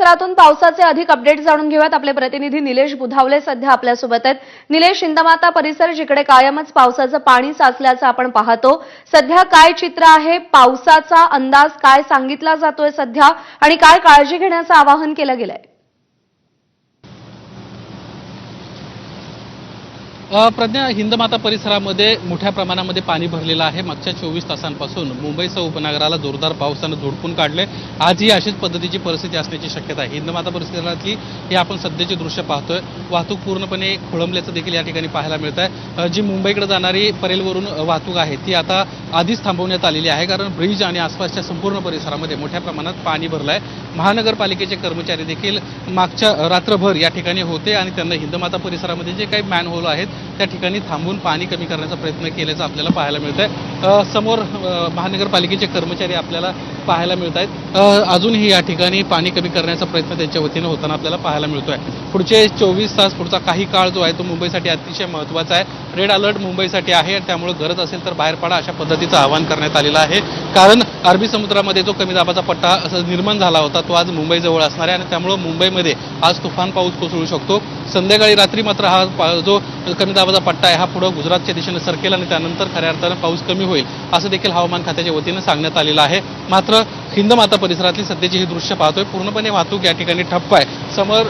परिसरातून पावसाचे अधिक अपडेट जाणून घेऊयात. आपले प्रतिनिधी निलेश बुधावले सध्या आपल्यासोबत आहेत. निलेश इंदमाता परिसर जिकडे कायमच पावसाचं पाणी साचल्याचं आपण पाहतो सध्या काय चित्र आहे? पावसाचा अंदाज काय सांगितला जातोय सध्या? आणि काय काळजी घेण्याचं आवाहन केलं गेलंय? प्रज्ञा हिंदमाता परिसरामध्ये मोठ्या प्रमाणामध्ये पाणी भरलेलं आहे. मागच्या चोवीस तासांपासून मुंबईसह उपनगराला जोरदार पावसानं झोडपून काढले आजही अशीच पद्धतीची परिस्थिती असण्याची शक्यता आहे. हिंदमाता परिसरातली हे आपण सध्याचे दृश्य पाहतोय. वाहतूक पूर्णपणे खोळंबल्याचं देखील या ठिकाणी पाहायला मिळत आहे जी मुंबईकडे जाणारी परेलवरून वाहतूक आहे ती आता आधीच थांबवण्यात आलेली आहे. कारण ब्रिज आणि आसपासच्या संपूर्ण परिसरामध्ये मोठ्या प्रमाणात पाणी भरलं आहे महानगरपालिकेचे कर्मचारी देखील मागच्या रात्रभर या ठिकाणी होते आणि त्यांना हिंदमाता परिसरामध्ये जे काही मॅनहोल आहेत त्या ठिकाणी थांबून पाणी कमी करण्याचा प्रयत्न केल्याचं आपल्याला पाहायला मिळत आहे समोर महानगरपालिकेचे कर्मचारी आपल्याला पाहायला मिळत आहेत अजूनही या ठिकाणी पाणी कमी करण्याचा प्रयत्न त्यांच्या वतीनं होताना आपल्याला पाहायला मिळतोय. पुढचे चोवीस तास पुढचा काही काळ जो आहे तो मुंबईसाठी अतिशय महत्त्वाचा आहे. रेड अलर्ट मुंबईसाठी आहे आणि त्यामुळे गरज असेल तर बाहेर पडा अशा पद्धतीचं आवाहन करण्यात आलेलं आहे. कारण अरबी समुद्रामध्ये जो कमी दाबाचा पट्टा असं निर्माण झाला होता तो आज मुंबईजवळ असणार आहे आणि त्यामुळं मुंबईमध्ये आज तुफान पाऊस कोसळू शकतो. संध्याकाळी रात्री मात्र हा पा- जो कमी दाबाचा पट्टा आहे हा पुढं गुजरातच्या दिशेने सरकेल आणि त्यानंतर खऱ्या अर्थानं पाऊस कमी होईल असं देखील हवामान खात्याच्या वतीनं सांगण्यात आलेलं आहे. मात्र हिंदमाता परिसरातली सध्याची ही दृश्य पाहतोय. पूर्णपणे वाहतूक या ठिकाणी ठप्प आहे. समोर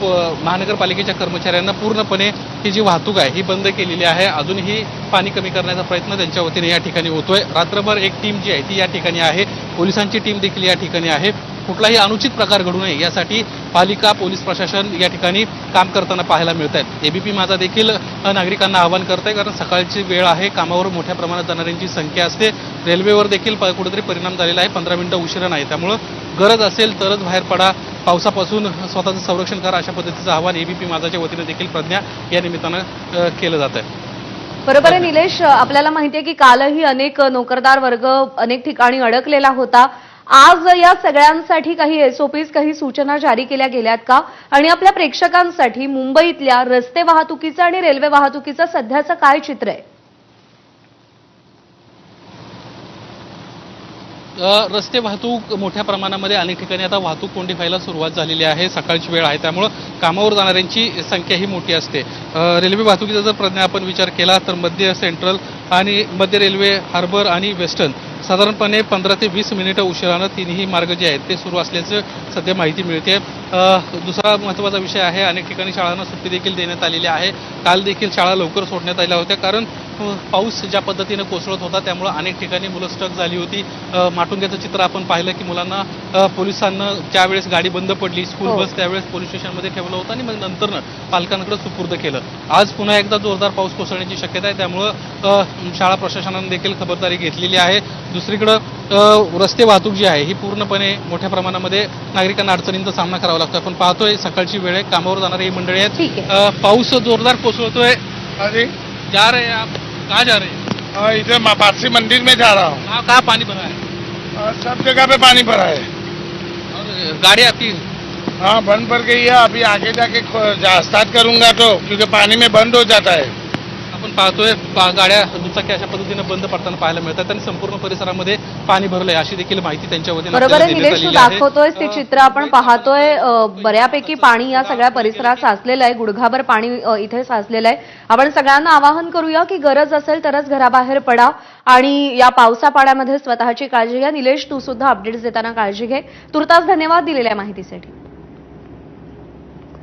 प- महानगरपालिकेच्या कर्मचाऱ्यांना पूर्णपणे ही जी वाहतूक आहे ही बंद केलेली आहे. अजूनही पाणी कमी करण्याचा प्रयत्न त्यांच्या वतीने या ठिकाणी होतोय. रात्रभर एक टीम जी आहे ती या ठिकाणी आहे. पोलिसांची टीम देखील या ठिकाणी आहे. कुठलाही अनुचित प्रकार घडू नये यासाठी पालिका पोलीस प्रशासन या ठिकाणी काम करताना पाहायला मिळत आहेत. एबीपी माझा देखील नागरिकांना आवाहन करत आहे कारण सकाळची वेळ आहे. कामावर मोठ्या प्रमाणात जाणाऱ्यांची संख्या असते. रेल्वेवर देखील प- कुठेतरी परिणाम झालेला आहे. पंधरा मिनिटं उशिरा नाही त्यामुळं गरज असेल तरच बाहेर पडा. पावसापासून स्वतःचं संरक्षण करा अशा पद्धतीचं आवाहन एबीपी माझाच्या वतीनं देखील प्रज्ञा या निमित्तानं केलं जात आहे. बरोबर आहे निलेश. आपल्याला माहिती आहे की कालही अनेक नोकरदार वर्ग अनेक ठिकाणी अडकलेला होता. आज या सगळ्यांसाठी काही एसओपीज काही सूचना जारी केल्या गेल्यात का? आणि आपल्या प्रेक्षकांसाठी मुंबईतल्या रस्ते वाहतुकीचं आणि रेल्वे वाहतुकीचं सध्याचं काय चित्र आहे? रस्ते वाहतूक मोठ्या प्रमाणामध्ये अनेक ठिकाणी आता वाहतूक कोंडी व्हायला सुरुवात झालेली आहे. सकाळची वेळ आहे त्यामुळं कामावर जाणाऱ्यांची संख्या ही मोठी असते. रेल्वे वाहतुकीचा जर प्रज्ञा आपण विचार केला तर मध्य सेंट्रल आणि मध्य रेल्वे हार्बर आणि वेस्टर्न साधारणपणे पंधरा ते वीस मिनिटं उशिरानं तिन्ही मार्ग जे आहेत ते सुरू असल्याचं सध्या माहिती मिळते. दुसरा महत्त्वाचा विषय आहे अनेक ठिकाणी शाळांना सुट्टी देखील देण्यात आलेली आहे. काल देखील शाळा लवकर सोडण्यात आल्या होत्या कारण पाऊस ज्या पद्धतीनं कोसळत होता त्यामुळं अनेक ठिकाणी मुलं स्टक झाली होती. माटुंग्याचं चित्र आपण पाहिलं की मुलांना पोलिसांना ज्यावेळेस गाडी बंद पडली स्कूल हो. बस त्यावेळेस पोलीस स्टेशनमध्ये ठेवलं होतं आणि मग नंतरनं पालकांकडे सुपूर्द केलं. आज पुन्हा एकदा जोरदार पाऊस कोसळण्याची शक्यता आहे. त्यामुळं शाळा प्रशासनाने देखील खबरदारी घेतलेली आहे. दुसरीकडं रस्ते वाहतूक जी आहे ही पूर्णपणे मोठ्या प्रमाणामध्ये नागरिकांना अडचणींचा सामना करावा लागतो आपण पाहतोय सकाळची वेळ आहे. कामावर जाणारी ही मंडळी आहेत. पाऊस जोरदार कोसळतोय. अरे. जा रहे हैं आप. कहाँ जा रहे हैं? हाँ, इधर मापासी मंदिर में जा रहा हूँ। कहाँ कहाँ पानी भरा है? और सब जगह पे पानी भरा है। और गाड़ी आपकी? हाँ बंद पड़ गई है। अभी आगे जाके जा- स्टार्ट करूँगा तो क्योंकि पानी में बंद हो जाता है। आपण पाहतोय गाड्या दुचाकी अशा पद्धतीने बंद पडताना पाहायला मिळतात आणि संपूर्ण परिसरामध्ये पाणी भरलंय अशी देखील माहिती त्यांच्या वतीने बरोबर निलेश. दाखवतोय ते चित्र. आपण पाहतोय बऱ्यापैकी पाणी या सगळ्या परिसरात साचलेलं आहे. गुडघाभर पाणी इथे साचलेलं आहे. आपण सगळ्यांना आवाहन करूया की गरज असेल तरच घराबाहेर पडा आणि या पावसा पाण्यामध्ये स्वतःची काळजी घ्या. निलेश तू सुद्धा अपडेट्स देताना काळजी घे. तुर्तास धन्यवाद दिलेल्या माहितीसाठी.